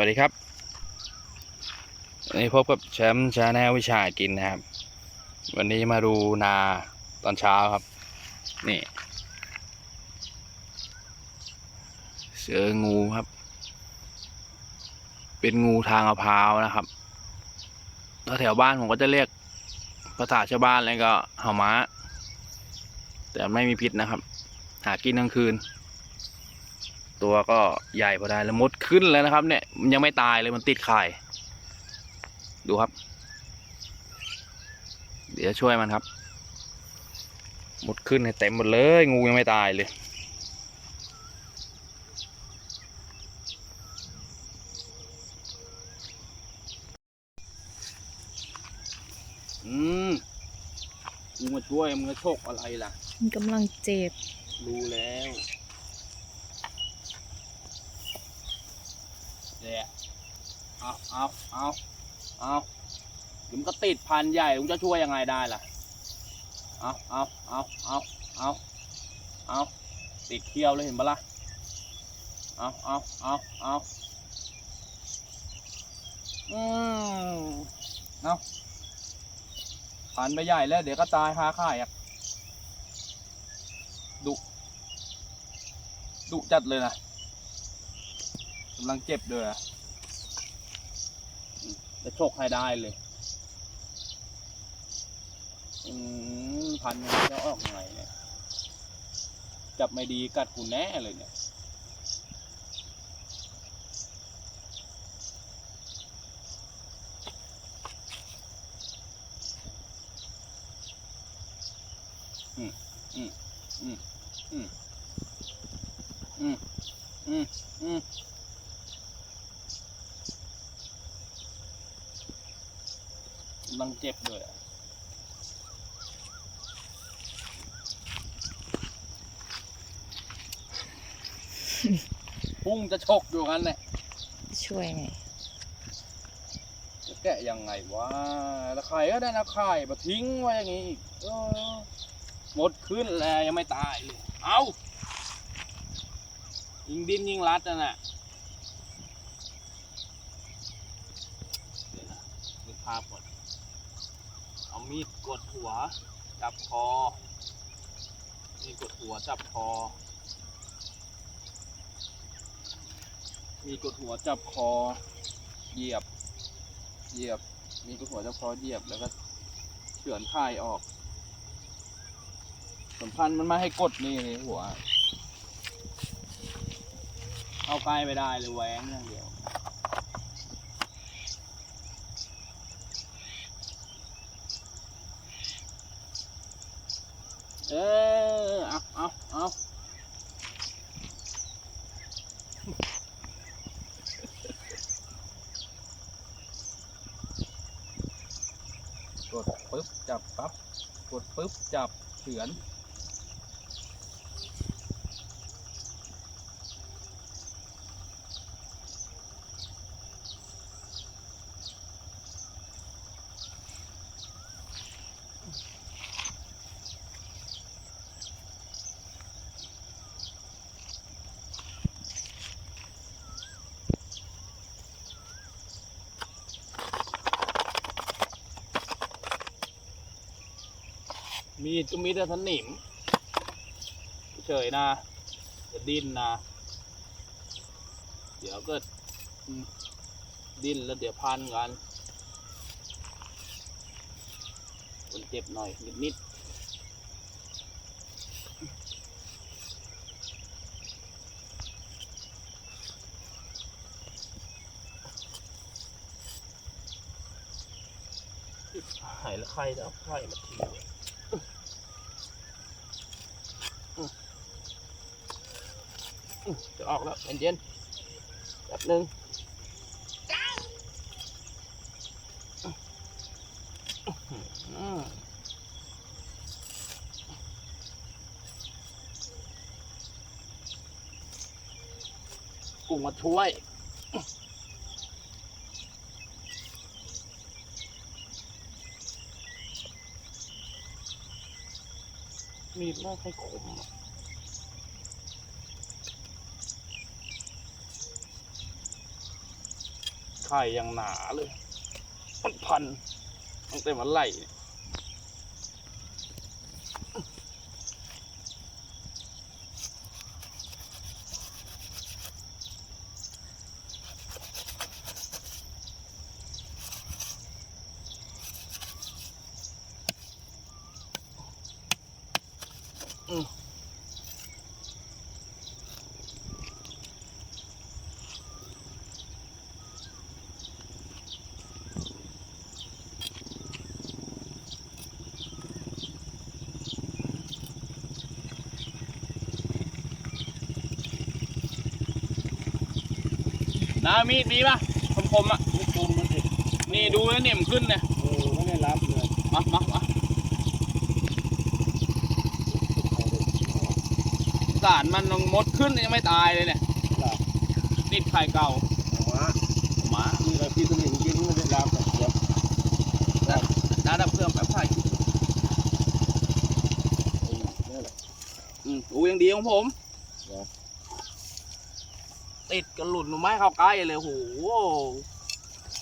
วัสดีครับวันนี้พบกับแชมป์ชาแนลวิชากินนะครับ วันนี้มาดูนาตอนเช้าครับ นี่เสืองูครับ เป็นงูทางมะพร้าวนะครับถ้าแถวบ้านผมก็จะเรียกภาษาชาวบ้านอะไรก็เห่าม้าแต่ไม่มีพิษนะครับ หากินกลางคืน ตัวก็ใหญ่พอได้แล้วมดขึ้นแล้วนะครับ เนี่ยมันยังไม่ตายเลยมันติดไข่ดูครับ เดี๋ยวช่วยมันครับ มดขึ้นให้เต็มหมดเลย งูยังไม่ตายเลย อืมมึงมาช่วยมึงจะโชคอะไรล่ะ มันกำลังเจ็บ รู้แล้ว เนี่ยเอาเอาเอาเอาเดี๋ยวมันก็ติดพันใหญ่ลุงจะช่วยยังไงได้ล่ะ เอาเอาเอาเอาเอาเอาติดเขี้ยวเลยเห็นปะล่ะ เอาเอาเอาเอาอืมเอาพันไปใหญ่แล้ว เดี๋ยวก็ตายคาข่ายอะดุจัดเลยนะ กำลังเจ็บด้วยอะจะโชคให้ได้เลย อืมพันมันจะออกยังไงเนี่ย จับไม่ดีกัดกูแน่เลยเนี่ย อืม อืม อืม อืม อืม อืม อืม กำลังเจ็บด้วยอะพุ่งจะชกอยู่กันเนี่ยช่วยไงจะแกะยังไงวะแล้วไข่ก็ได้นะไข่มาทิ้งไว้อย่างงี้อีกเออหมดขึ้นแล้วยังไม่ตายเลย เอายิงดินยิงรัดนั่นน่ะเดี๋ยวนะนึกภาพก่อนเอา มีดกดหัว จับคอ มีดกดหัวจับคอ มีดกดหัวจับคอ เหยียบ เหยียบ มีกดหัวจับคอเหยียบแล้วก็เฉือนไข่ออกสำคัญมันไม่ให้กดนี่เลยหัว เอาใกล้ไม่ได้เลยแหวงอย่างเดียว เออเอาเอาเอากดปุ๊บจับปั๊บกดปุ๊บจับเฉือน มีดก็มีแต่สนิม เฉยนะจะดิ้นนะ เดี๋ยวก็ดิ้นแล้วเดี๋ยวพันกันคนเจ็บหน่อย นิดนิดหายแล้วใครจะเอาไข่มาทิ้งเนี่ย จะออกแล้วเย็นๆแป๊บหนึงอืมกูมาช่วยมีดไม่ค่อยคมอะ ไข่อย่างหนาเลย มันพันตั้งแต่มันไหลเนี่ย นามีดมีปะคมๆอะ ไม่คมมันสินี่ดูแล้วเนี่ยมันขึ้นเนี่ยเออไม่ได้รับเลยมามามาสารมันยังมดขึ้นยังไม่ตายเลยเนี่ยหลับติดไข่เก่าหัวหมานี่เราพี่สมิงกินไม่ได้รับแต่เดี๋ยวน้าดับเครื่องแป๊บไข่นี่แหละอืมดูยังดีของผมเหรอ ติดกระหลุดหนูไม้เข้าใกล้เลยโห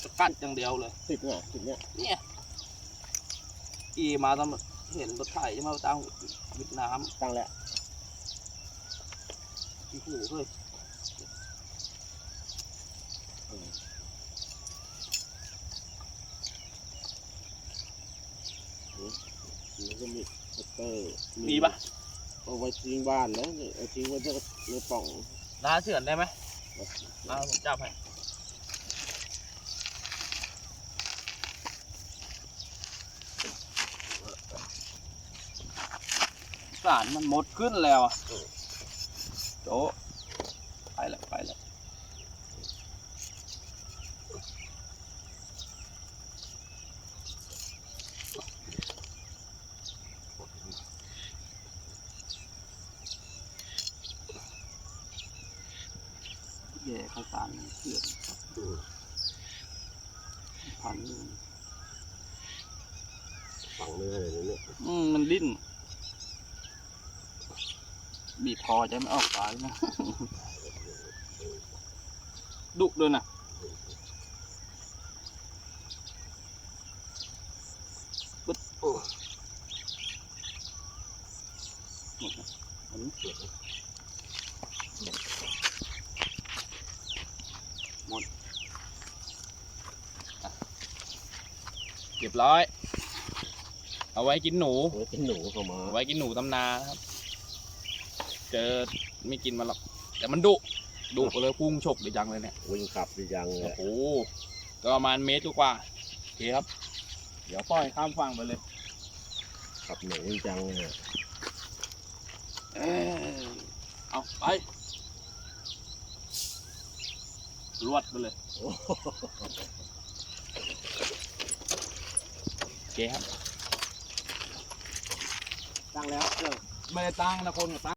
จะกัดอย่างเดียวเลย ติดเนี่ยติดเนี่ยเนี่ยอีมาตอนเห็นรถไถมาตั้งวิดน้ตั้งแล้วำโอ้โหเฮ้ยมันก็มีสเตอร์มีปะเอาไว้ทิ้งบ้านนะนี่เอาทิ้งไว้ที่ในป่องน้าเฉือนได้ไหม น้าผมจับให้สารมันหมดขึ้นแล้วอะโจไปแล้วไปแล้ว ย่ข้าวสารเชื่อนพันอยู่ฝังเนื้ออะไรเนี่ยอืมมันดิ้น บีบคอจะไม่ออกสายนะ ดุด้วยนะปึ๊ดโอ้หมดนะอันนี้เสียหมดอะเรียบร้อย เอาไว้กินหนู โอ้ยเป็นหนูเข้ามาไว้กินหนูตำนานะครับ เจอไม่กินมันหรอก แต่มันดุดุเลยพุ่งฉกดีจังเลยเนี่ยวิ่งขับดีจังเลยโอ้โหก็ประมาณเมตรกว่าโอเคครับ เดี๋ยวปล่อยข้ามฝั่งไปเลยขับหนูดีจังเลยเอ้ยเอาไปรวดไปเลย โอ้โห โอเคครับตั้งแล้วเออไม่ได้ตั้งนะคนก็ตั้ง